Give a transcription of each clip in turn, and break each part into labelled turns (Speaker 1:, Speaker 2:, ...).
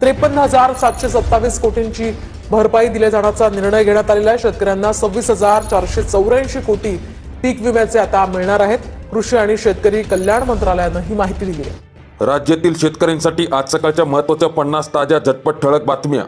Speaker 1: त्रेपन्न हजार सातशे सत्तावीस कोटींची भरपाई दिल्या जाण्याचा निर्णय घेण्यात आलेला आहे. शेतकऱ्यांना सव्वीस हजार चारशे चौऱ्याऐंशी कोटी पीक विम्याचे आता मिळणार आहेत. कृषी आणि शेतकरी कल्याण मंत्रालयानं ही माहिती दिली आहे.
Speaker 2: राज्यातील शेतकऱ्यांसाठी आज सकाळच्या महत्त्वाच्या पन्नास ताज्या झटपट ठळक बातम्या.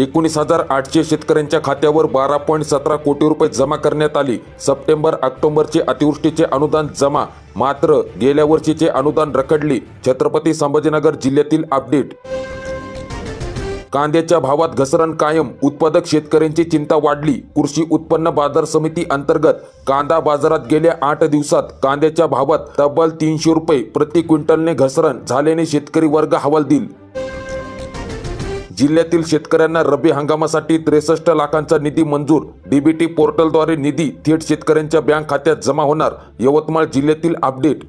Speaker 2: एकोणीस हजार आठशे शेतकऱ्यांच्या खात्यावर बारा पॉईंट सतरा कोटी रुपये जमा करण्यात आली. सप्टेंबर ऑक्टोबरचे अतिवृष्टीचे अनुदान जमा. मात्र गेल्या वर्षीचे अनुदान रखडली. छत्रपती संभाजीनगर जिल्ह्यातील अपडेट. कांद्याच्या भावात घसरण कायम. उत्पादक शेतकऱ्यांची चिंता वाढली. कृषी उत्पन्न बाजार समिती अंतर्गत कांदा बाजारात गेल्या आठ दिवसात कांद्याच्या भावात तब्बल तीनशे रुपये प्रति क्विंटलने घसरण झाल्याने शेतकरी वर्ग हवालदिल. जिल्ह्यातील शेतकऱ्यांना रब्बी हंगामासाठी त्रेसष्ट लाखांचा निधी मंजूर. डीबीटी पोर्टलद्वारे निधी थेट शेतकऱ्यांच्या बँक खात्यात जमा होणार यवतमाळ जिल्ह्यातील अपडेट.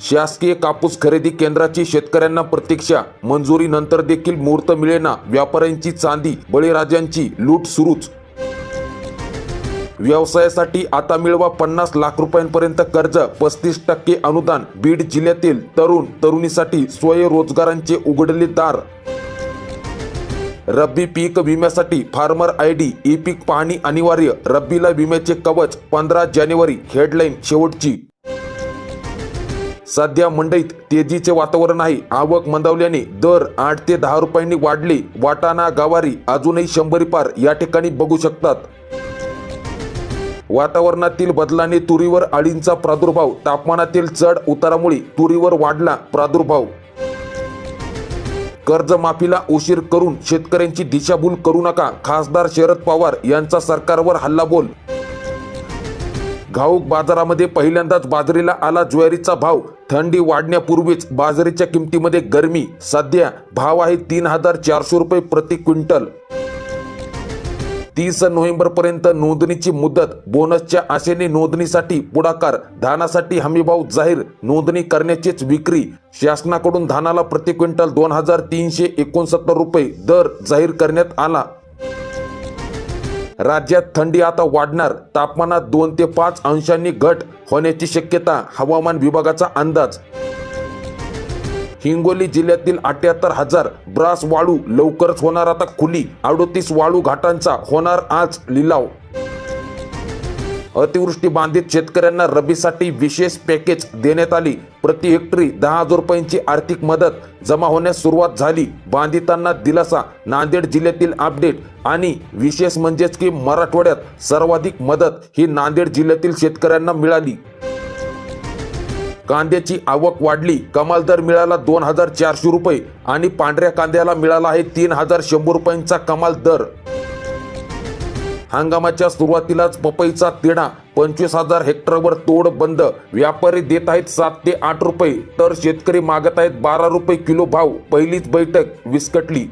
Speaker 2: शासकीय कापूस खरेदी केंद्राची शेतकऱ्यांना प्रतीक्षा मंजुरीनंतर देखील मुहूर्त मिळेना व्यापाऱ्यांची चांदी बळीराजांची लूट सुरूच. व्यवसायासाठी आता मिळवा पन्नास लाख रुपयांपर्यंत कर्ज पस्तीस टक्के अनुदान बीड जिल्ह्यातील तरुण तरुणीसाठी स्वयंरोजगारांचे उघडले दार. रब्बी पीक विम्यासाठी फार्मर आय डी ई पीक पाहणी अनिवार्य रब्बीला विम्याचे कवच पंधरा जानेवारी हेडलाईन शेवटची. सध्या मंडईत तेजीचे वातावरण आहे. आवक मंदावल्याने दर आठ ते दहा रुपयांनी वाढले. वाटाणा गवारी अजूनही शंभरी पार या ठिकाणी बघू शकतात. वातावरणातील बदलाने तुरीवर अळींचा प्रादुर्भाव तापमानातील चढ उतारामुळे तुरीवर वाढला प्रादुर्भाव. कर्जमाफीला उशीर करून शेतकऱ्यांची दिशाभूल करू नका खासदार शरद पवार यांचा सरकारवर हल्लाबोल घाऊक बाजारामध्ये पहिल्यांदाच बाजरीला आला ज्वारीचा भाव. थंडी वाढण्यापूर्वीच बाजरीच्या किमतीमध्ये गरमी. सध्या भाव आहे तीन हजार चारशे रुपये प्रति क्विंटल. तीस नोव्हेंबर पर्यंत नोंदणीची मुदत बोनसच्या आशेने नोंदणीसाठी पुढाकार धानासाठी हमीभाव जाहीर नोंदणी करण्याचीच विक्री शासनाकडून धानाला प्रति क्विंटल दोन हजार तीनशे एकोणसत्तर रुपये दर जाहीर करण्यात आला. राज्यात थंडी आता वाढणार तापमानात दोन ते पाच अंशांनी घट होण्याची शक्यता हवामान विभागाचा अंदाज हिंगोली जिल्ह्यातील अठ्याहत्तर हजार ब्रास वाळू लवकरच होणार आता खुली. अडोतीस वाळू घाटांचा होणार आज लिलाव. अतिवृष्टी बाधित शेतकऱ्यांना रबीसाठी विशेष पॅकेज देण्यात आली. प्रति हेक्टरी दहा हजार रुपयांची आर्थिक मदत जमा होण्यास सुरुवात झाली. बांधितांना दिलासा नांदेड जिल्ह्यातील अपडेट आणि विशेष म्हणजेच की मराठवाड्यात सर्वाधिक मदत ही नांदेड जिल्ह्यातील शेतकऱ्यांना मिळाली. कांद्याची आवक वाढली. कमाल दर मिळाला दोन हजार चारशे रुपये आणि पांढऱ्या कांद्याला मिळाला आहे तीन हजार शंभर रुपयांचा कमाल दर. हंगामाच्या सुरुवातीलाच पपईचा तिढा पंचवीस हजार हेक्टरवर तोड बंद. व्यापारी देत आहेत सात ते आठ रुपये. तर शेतकरी मागत आहेत बारा रुपये किलो भाव. पहिलीच बैठक विस्कटली.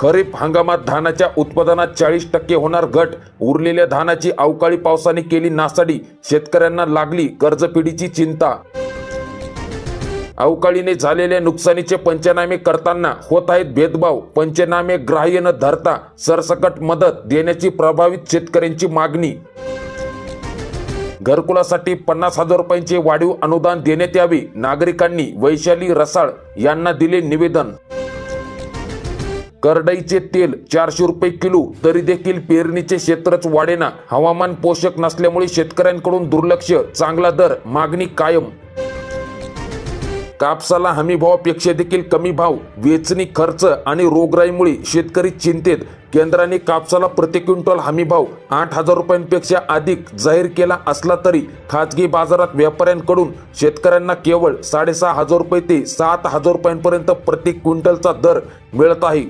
Speaker 2: खरीप हंगामात धानाच्या उत्पादनात चाळीस टक्के होणार घट. उरलेल्या धानाची अवकाळी पावसाने केली नासाडी. शेतकऱ्यांना लागली कर्जपिढीची चिंता. अवकाळीने झालेल्या नुकसानीचे पंचनामे करताना होत आहेत भेदभाव. पंचनामे ग्राह्य न धरता. सरसकट मदत देण्याची प्रभावित शेतकऱ्यांची मागणी. घरकुलासाठी पन्नास हजार रुपयांचे वाढीव अनुदान देण्यात यावे. नागरिकांनी वैशाली रसाळ यांना दिले निवेदन. करडईचे तेल चारशे रुपये किलो तरी देखील पेरणीचे क्षेत्रच वाढेना. हवामान पोषक नसल्यामुळे शेतकऱ्यांकडून दुर्लक्ष चांगला दर मागणी कायम. कापसाला हमीभावापेक्षा देखील कमी भाव वेचणी खर्च आणि रोगराईमुळे शेतकरी चिंतेत. केंद्राने कापसाला प्रति क्विंटल हमी भाव आठ हजार रुपयांपेक्षा अधिक जाहीर केला असला तरी खाजगी बाजारात व्यापाऱ्यांकडून शेतकऱ्यांना केवळ साडेसहा हजार रुपये ते सात हजार रुपयांपर्यंत प्रति क्विंटलचा दर मिळत आहे.